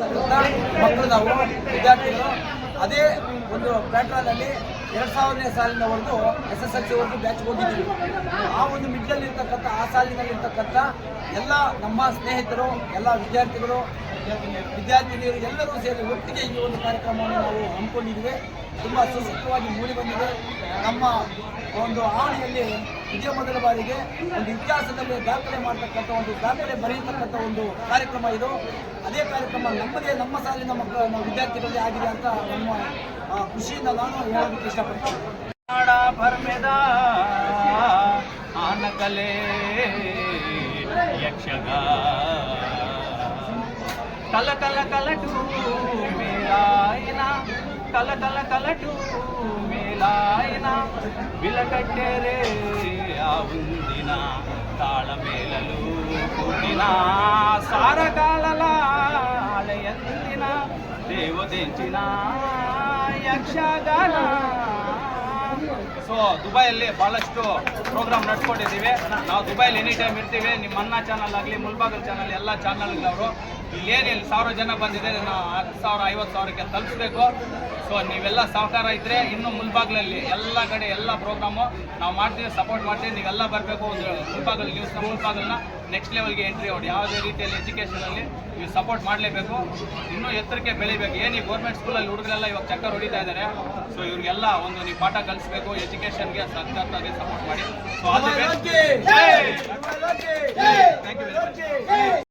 ಮಕ್ಕಳು ನಾವು, ವಿದ್ಯಾರ್ಥಿಗಳು, ಅದೇ ಒಂದು ಪ್ಯಾಟ್ರನ್ ಅಲ್ಲಿ ಎರಡ್ ಸಾವಿರನೇ ಸಾಲಿನವರೆಗೂ ಎಸ್ ಎಸ್ ಎಲ್ ಸಿ ವರೆಗೂ ಬ್ಯಾಚ್ ಹೋಗಿದ್ವಿ ಆ ಒಂದು ಮಿಡ್ಲಲ್ಲಿ ಇರ್ತಕ್ಕಂಥ ಆ ಸಾಲಿನಲ್ಲಿ ಇರ್ತಕ್ಕಂಥ ಎಲ್ಲ ನಮ್ಮ ಸ್ನೇಹಿತರು, ಎಲ್ಲ ವಿದ್ಯಾರ್ಥಿಗಳು ವಿದ್ಯಾರ್ಥಿನಿಯರು ಎಲ್ಲರೂ ಸೇರಿ ಒಟ್ಟಿಗೆ ಈ ಒಂದು ಕಾರ್ಯಕ್ರಮವನ್ನು ನಾವು ಹಮ್ಮಿಕೊಂಡಿದ್ದೇವೆ. ತುಂಬ ಸುಸೂತ್ರವಾಗಿ ಮೂಡಿ ಬಂದಿದೆ. ನಮ್ಮ ಒಂದು ಆಣೆಯಲ್ಲಿ ಇದೇ ಮೊದಲ ಬಾರಿಗೆ ಒಂದು ಇತಿಹಾಸದಲ್ಲಿ ದಾಖಲೆ ಮಾಡತಕ್ಕಂಥ ಒಂದು ದಾಖಲೆ ಬರೆಯತಕ್ಕಂಥ ಒಂದು ಕಾರ್ಯಕ್ರಮ ಇದು. ಅದೇ ಕಾರ್ಯಕ್ರಮ ನಮ್ಮದೇ, ನಮ್ಮ ಸಾಲಿನ ಮಕ್ಕಳ ವಿದ್ಯಾರ್ಥಿಗಳಿಗೆ ಆಗಿದೆ ಅಂತ ನಮ್ಮ ಖುಷಿಯಿಂದ ನಾನು ಹೇಳೋದಕ್ಕೆ ಇಷ್ಟಪಡ್ತೀನಿ. ನಾಡ కల కల కలటు మేలాయన కల కల కలటు మేలాయన విలకట్టేరే ఆ ఉందిన తాళమేలలు పుట్టిన సారకాలల దేవదించిన యక్షగాన ಸೊ ದುಬೈಯಲ್ಲಿ ಭಾಳಷ್ಟು ಪ್ರೋಗ್ರಾಮ್ ನಡ್ಸ್ಕೊಂಡಿದ್ದೀವಿ. ನಾವು ದುಬೈಲಿ ಎನಿ ಟೈಮ್ ಇರ್ತೀವಿ. ನಿಮ್ಮ ಅನ್ನ ಚಾನಲ್ ಆಗಲಿ, ಮುಲ್ಬಾಗಲ್ ಚಾನಲ್ ಎಲ್ಲ ಚಾನಲ್ಗಳವರು ಇಲ್ಲಿ ಸಾವಿರ ಜನ ಬಂದಿದೆ. ನಾವು ಹತ್ತು ಸಾವಿರ, ಐವತ್ತು ಸಾವಿರಕ್ಕೆ ತಲುಪಿಸ್ಬೇಕು. ಸೊ ನೀವೆಲ್ಲ ಸಹಕಾರ ಇದ್ದರೆ ಇನ್ನು ಮುಲ್ಬಾಗ್ಲಲ್ಲಿ ಎಲ್ಲ ಕಡೆ ಎಲ್ಲ ಪ್ರೋಗ್ರಾಮು ನಾವು ಮಾಡ್ತೀವಿ ಸಪೋರ್ಟ್ ಮಾಡ್ತೀವಿ. ನೀವೆಲ್ಲ ಬರಬೇಕು. ಒಂದು ಮುಲ್ಬಾಗಲ್ ನ್ಯೂಸ್ನ ಮುಲ್ಬಾಗಲ್ನ ನೆಕ್ಸ್ಟ್ ಲೆವೆಲ್ಗೆ ಎಂಟ್ರಿ ಅವ್ರು ಯಾವುದೇ ರೀತಿಯಲ್ಲಿ ಎಜುಕೇಷನಲ್ಲಿ ನೀವು ಸಪೋರ್ಟ್ ಮಾಡಲೇಬೇಕು. ಇನ್ನೂ ಎತ್ತರಕ್ಕೆ ಬೆಳಿಬೇಕು. ಏನು ಈ ಗೌರ್ಮೆಂಟ್ ಸ್ಕೂಲಲ್ಲಿ ಹುಡುಗರೆಲ್ಲ ಇವಾಗ ಚಕ್ಕರ್ ಹೊಡಿತಾ ಇದ್ದಾರೆ ಸೊ ಇವ್ರಿಗೆಲ್ಲ ಒಂದು ನೀವು ಪಾಠ ಕಲಿಸ್ಬೇಕು ಎಜುಕೇಷನ್ಗೆ ಸರ್ಕಾರದಲ್ಲಿ ಸಪೋರ್ಟ್ ಮಾಡಿ. So all